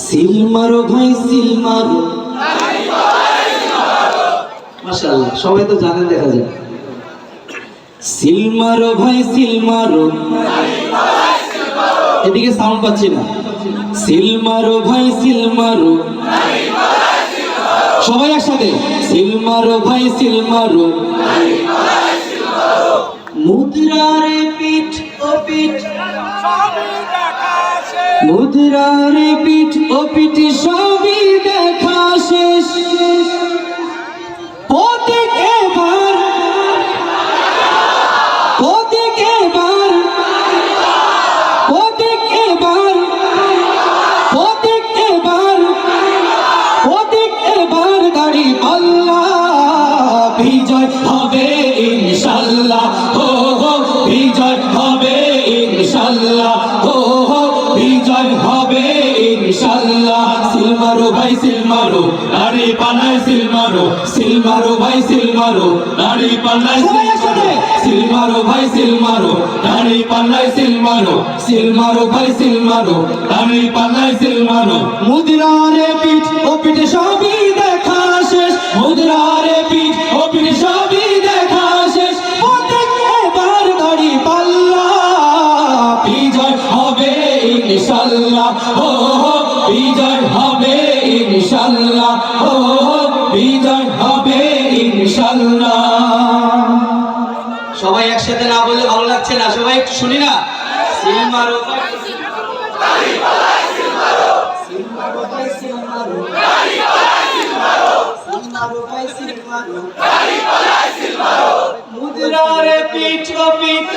Seal মারো ভাই, seal মাশাআল্লাহ, সবাই তো জানেন, দেখা যায় সিল মারো ভাই, সিল এদিকে সাউন্ড পাচ্ছি না। সিল মারো ভাই, সিল সবাই একসাথে। সিল মারো ভাই, সিল মারো। মুদ্রারে পিঠ ও পিঠ। মুদ্রারে পিঠ ও পিঠ সবই দেখা শেষ। প্রত্যেক হবে ইনশাল্লাহ। সিলমারো ভাই সিলমারো। আরে পানায় সিলমারো। সিলমারো ভাই সিলমারো। আরে পানায় সিলমারো। ভাই সিলমারো। আরে পানায় সিলমারো। সিলমারো ভাই সিলমারো। আরে পানায় সিলমারো। মুদ্রারে পিঠ ও পিঠে সবই দেখা শেষ। মুদ্রারে পিঠ হবে সবাই একসাথে না বলে ভালো লাগছে না? সবাই একটু শুনি না? সিলমারো মুদিরারে পিঠ ও পিঠ।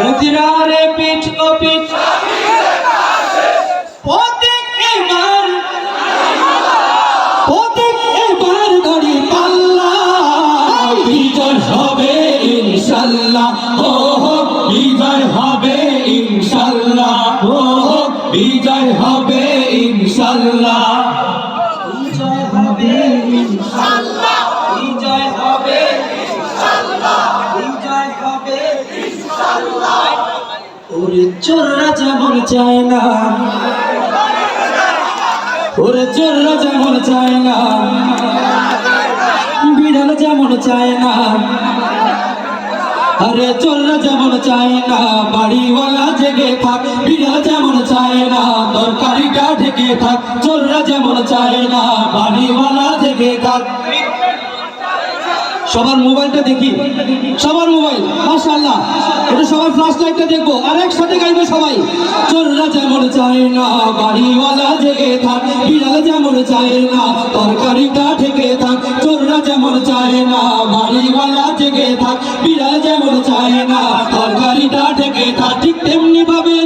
মুদিরারে পিঠ ও পিঠ। বিজয় হবে ইনশাল্লাহ। ও বিজয় হবে ইনশাল্লাহ। বিজয় হবে ইনশাল্লাহ। হবে ইনশাল্লাহ। বিজয় হবে ওরে চোররা যেমন চায় না। ওরে চোররা যেমন চায় না। বিড়াল যেমন চায় না। আরে চোররা যেমন চায় না, বাড়িওয়ালা জেগে থাক বিড়া যেমন চায় না, তরকারিটা ঢেকে থাক, চোররা যেমন চায় না, বাড়িওয়ালা জেগে থাক। সবার মোবাইলটা দেখি। সবার মোবাইল, মাশাআল্লাহ। এটা সবার ফ্ল্যাশ লাইটটা দেখব। আর একসাথে গাইবে সবাই। চোররা যেমন চায় না, বাড়িওয়ালা জেগে থাক, বিড়াল যেমন চায় না, তরকারিটা ঠেকে থাক, চোররা যেমন চায় না, বাড়িওয়ালা জেগে থাক, বিড়াল যেমন চায় না, তরকারিটা ঠেকে থাক, ঠিক তেমনি ভাবে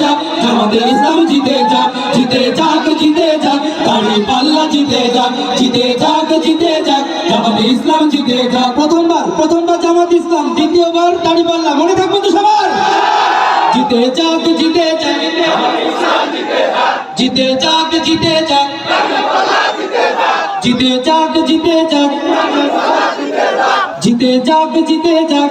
যাক জামাতে ইসলাম জিতে যাক জিতে যাক জিতে যাক তারি পাল্লা জিতে যাক জিতে যাক জিতে যাক জামাতে ইসলাম জিতে যাক প্রথমবার প্রথমবার জামাত ইসলাম দ্বিতীয়বার তারি পাল্লা মনে থাকবে তো সবার জিতে যাক জিতে যাক জিতে যাক জিতে যাক জিতে যাক জিতে যাক জিতে যাক জিতে যাক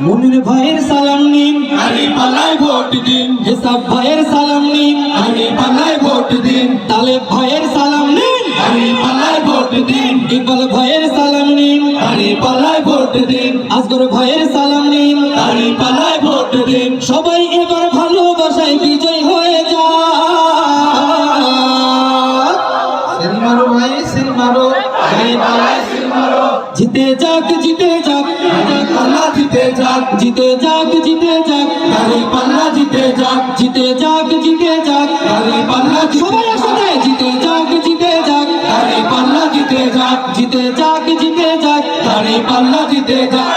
মুনির ভাইয়ের সালাম নিন। আমি পালাই ভোট দিন। হিসাব ভাইয়ের সালাম নিন। আমি পালাই ভোট দিন। তালেব ভাইয়ের সালাম নিন। আমি পালাই ভোট দিন। ইকবাল ভাইয়ের সালাম নিন। আমি পালাই ভোট দিন। আসগর ভাইয়ের সালাম নিন। আমি পালাই ভোট দিন। সবাই এবার জিতে যাক জিতে যাক গাড়ি পাল্লা জিতে যাক জিতে যাক জিতে যাক গাড়ি পাল্লা সবাই একসাথে জিতে যাক জিতে যাক গাড়ি পাল্লা জিতে যাক জিতে যাক জিতে যাক গাড়ি পাল্লা জিতে যাক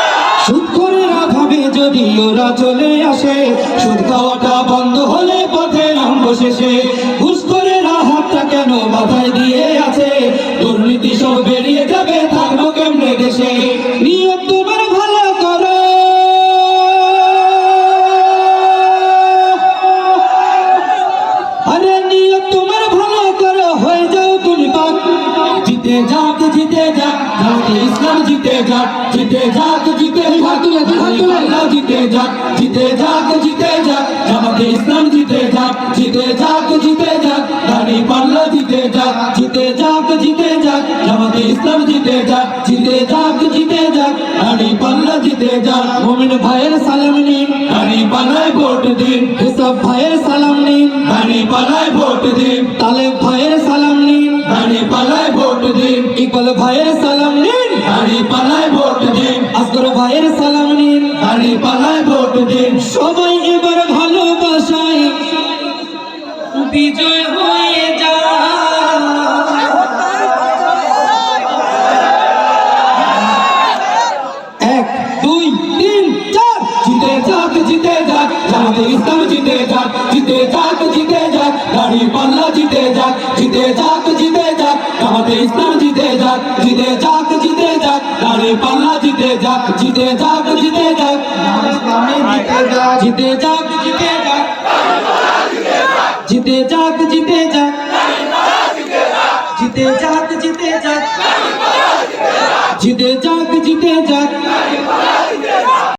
সুদ করে ভাবে যদি ওরা চলে আসে সুদ খাওয়াটা বন্ধ হলে পথে নাম শেষে ঘুষ করে হাতটা কেন মাথায় দিয়ে আছে দুর্নীতি সব বেরিয়ে जीते जा तू जीते जा जा जाके इस्लाम जीते जा जीते जा तू जीते हक अल्लाह जीते जाग जीते जाग जीते जा जा जाके इस्लाम जीते जा जीते जा तू जीते जा दानी पल्ला जीते जा जीते जा तू जीते जा जा जाके इस्लाम जीते जा जीते जा तू जीते जा दानी पल्ला जीते जा मोमिन भाईয়ের সালাম নিন দানি পাল্লায় ভোট দিন এসব ভাইয়ের सलाम ने दानी बनाए वोट दे तालिब ভাইয়ের সালাম ইকবাল ভাইয়ের সালাম নিন। দাড়ি পাল্লায় ভোট দিন। আসগর ভাইয়ের সালাম নিন। দাড়ি পাল্লায় ভোট দিন। সবাই এবার ভালোবাসায়। বিজয় হয়ে যায় এক দুই তিন চার। জিতে যাক জিতে যাক। জামাতে ইসলাম জিতে যাক জিতে যাক জিতে যাক। দাড়ি পাল্লা জিতে যাক জিতে যাক জিতে যাক। জামাতে ইসলাম জিতে যাক। জিতে যাক জিতে যাক দাড়ি পাল্লা জিতে যাক জিতে যাক যাক। জিতে যাক জিতে যাক। জিতে যাক জিতে যাক। জিতে যাক জিতে যাক। জিতে যাক জিতে যাক।